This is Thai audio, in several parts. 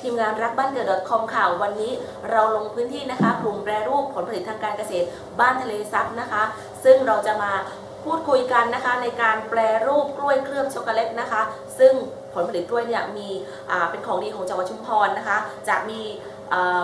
ทีมงานรักบ้านเกิด .com ค่ะ วันนี้เราลงพื้นที่นะคะกลุ่มแปรรูปผลผลิตทางการเกษตร บ้านทะเลซับนะคะ ซึ่งเราจะมาพูดคุยกันนะคะในการแปรรูปกล้วยเคลือบช็อกโกแลตนะคะ ซึ่งผลผลิตกล้วยเนี่ยมีเป็นของดีของจังหวัดชุมพรนะคะ จะมี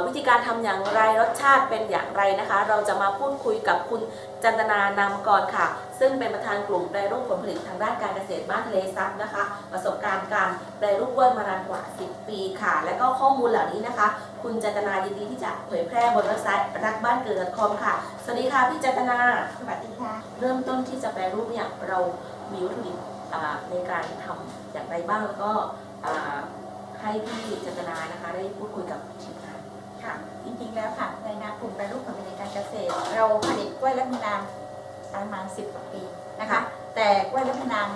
วิธีการทำอย่างไรรสชาติเป็นอย่างไรนะคะ เราจะมาพูดคุยกับคุณจันตนานามกรค่ะ ซึ่งเป็นประธานกลุ่มแปรรูปผลผลิตทางด้านการเกษตรบ้านทะเลซับนะคะ ประสบการณ์การแปรรูปกล้วยมานานกว่า 10 ปีค่ะ และก็ข้อมูลเหล่านี้นะคะ คุณจันตนายินดีที่จะเผยแพร่บนเว็บไซต์รักบ้านเกิด .com ค่ะ สวัสดีค่ะพี่จันตนาสวัสดีค่ะ เริ่มต้นที่จะแปรรูปเนี่ยเรามีวัตถุดิบอ่าในการทำอย่างไรบ้างแล้วก็อ่าให้พี่จันตนานะคะได้พูดคุยกับทีมงาน ค่ะ จริงๆแล้วค่ะ ในนามกลุ่มแปรรูปผลผลิตการเกษตร เราผลิตกล้วยและมะนาวประมาณ 10กว่าปีนะคะ แต่กล้วยและมะนาว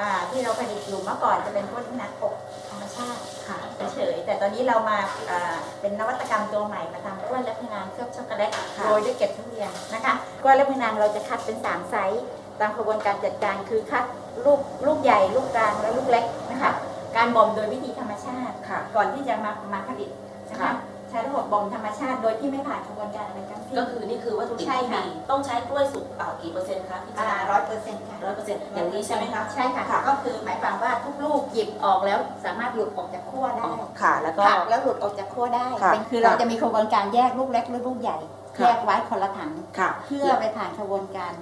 อ่าที่เราผลิตอยู่เมื่อก่อนจะเป็นกล้วยและมะนาวอบธรรมชาติค่ะเฉยๆแต่ตอนนี้เรามาอ่าเป็นนวัตกรรมตัวใหม่มาทำกล้วยและมะนาวเคลือบช็อกโกแลตค่ะโรยด้วยเกล็ดทุเรียนนะคะกล้วยและมะนาวเราจะคัดเป็นสามไซส์ตามกระบวนการจัดการคือคัดลูกลูกใหญ่ลูกกลางและลูกเล็กนะคะการบ่มโดยวิธีธรรมชาติค่ะก่อนที่จะมามาผลิตนะค่ะคะ ใช้ระบบบ่มธรรมชาติโดยที่ไม่ผ่านกระบวนการอะไรทั้งสิ้น ก็คือนี่คือวัตถุดิบใช่ที่ค่ะ มีต้องใช้กล้วยสุกอ่ากี่เปอร์เซ็นต์คะพี่จันตอ่านาร้อยเปอร์เซ็นต์ค่ะ ร้อยเปอร์เซ็นต์อย่างนี้ใช่ไหมคะ ใช่ค่ะ ค่ะ ก็คือหมายความว่าทุกลูกหยิบออกแล้วสามารถหลุดออกจากขั้วอ๋ได้อค่ะแล้วก็ ผักแล้วหลุดออกจากขั้วได้ค่ะเป็นคือเราจะมีกระบวนการแยกลูกเล็กและลูกใหญ่ ค่ะ แยกไว้คนละถัง ค่ะ เพื่อไปผ่านกระบวนการ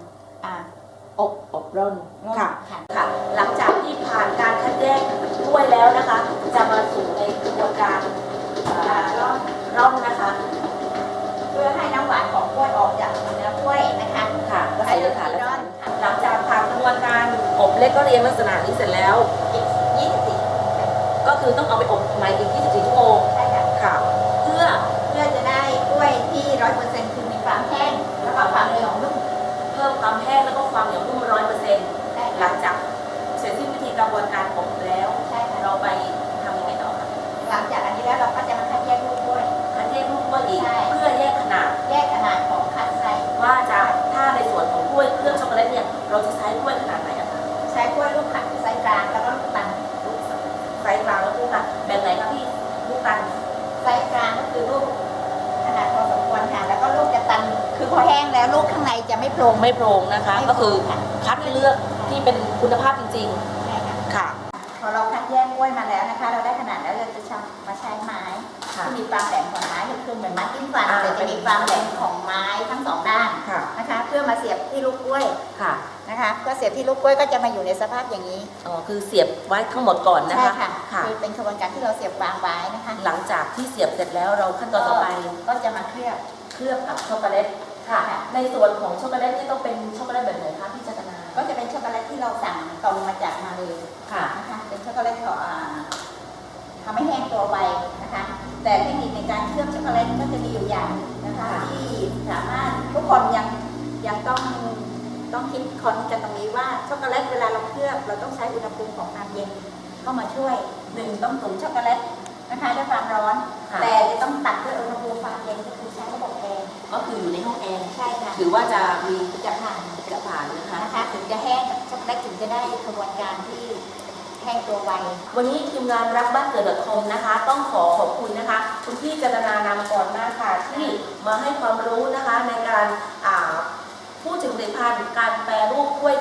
อ่าอบอบร่อนร่อนค่ะ ค่ะ กก็เรียงลักษณะนี้เสร็จแล้วอีก24ก็คือต้องเอาไปอบใหม่อีก 24 ชั่วโมงใช่ค่ะค่ะ เพื่อเพื่อจะได้กล้วยที่ร้อยเปอร์เซ็นต์คือมีความแห้งแล้วก็ความเหนียวนุ่มเพิ่มความแห้งแล้วก็ความเหนียวนุ่มร้อยเปอร์เซ็นต์ได้หลังจากเสร็จสิ้นวิธีกระบวนการอบแล้วใช่ค่ะเราไปทำยังไงต่อคะหลังจากอันนี้แล้วเราก็จะมาคัดแยกลูกกล้วยคัดแยกลูกกล้วยอีกใช่เพื่อแยกขนาดแยกขนาดของคัดไซส์ว่าจะถ้าในส่วนของกล้วยเครื่องช็อกโกแลตเนี่ยเราจะใช้กล้วย ในจะไม่โปร่งไม่โปร่งนะคะ ก็คือค่ะคัดเลือกที่เป็นคุณภาพจริงใช่ค่ะๆค่ะ พอเราคัดแยกกล้วยมาแล้วนะคะ เราได้ขนาดแล้วเราจะใช้มาใช้ไม้ค่ะที่มีความแหลมของไม้ก็คือเหมือนไม้จิ้มฟันอ่าแต่จะมีความแหลมของไม้ทั้งสองด้านค่ะนะคะ เพื่อมาเสียบที่ลูกกล้วยค่ะนะคะก็เสียบที่ลูกกล้วยก็จะมาอยู่ในสภาพอย่างนี้อ๋อคือเสียบไว้ทั้งหมดก่อนนะใช่คะค่ะค่ะคือเป็นกระบวนการที่เราเสียบวางไว้นะคะ หลังจากที่เสียบเสร็จแล้วเราขั้นตอนต่อไปก็จะมาเคลือบเคลือบกับช็อกโกแลต ค่ะค่ะ ในส่วนของช็อกโกแลตนี่ต้องเป็นช็อกโกแลตแบบไหนคะพี่จัตนาก็จะเป็นช็อกโกแลตที่เราสั่งตรงมาจากมาเลยค่ะนะคะ เป็นช็อกโกแลตของอ่าทำให้แห้งตัวไวนะคะ แต่เทคนิคในการเคลือบช็อกโกแลตก็จะมีอยู่อย่างนะคะค่ะที่สามารถทุกคนยังยังต้องต้องคิดคอนกันตรงนี้ว่าช็อกโกแลตเวลาเราเคลือบเราต้องใช้อุณหภูมิของความเย็นเข้ามาช่วยหนึ่งต้องตุ๋นช็อกโกแลตนะคะด้วยความร้อนค่ะแต่จะต้องตัดด้วยอุณหภูมิความเย็นก็คือใช้ระบบแอร์ ก็คืออยู่ในห้องแอร์ใช่ค่ะถือว่าจะมีจะผ่านกระผ่านนะคะ นะคะถึงจะแห้งช็อกโกแลตถึงจะได้กระบวนการที่แห้งตัวไววันนี้ทีมงานรักบ้านเกิด .com นะคะ ต้องขอขอบคุณนะคะ คุณพี่จันตนานามกรมากค่ะที่มาให้ความรู้นะคะในการอ่าพูดถึงผลิตภัณฑ์การแปรรูปกล้วย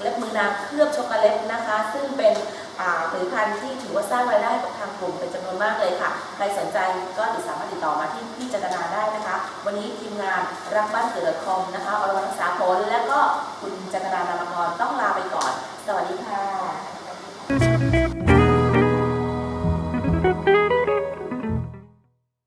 เล็บมือนางเคลือบช็อกโกแลตนะคะ ซึ่งเป็นอ่า ผลิตภัณฑ์ที่ถือว่าสร้างรายได้กับทางกลุ่มเป็นจำนวนมากเลยค่ะ ใครสนใจก็ติดสามารถติดต่อมาที่พี่จันตนาได้นะคะ วันนี้ทีมงานรักบ้านเกิดคอมนะคะอรวรรณสาผลและก็คุณจันนานามกรต้อง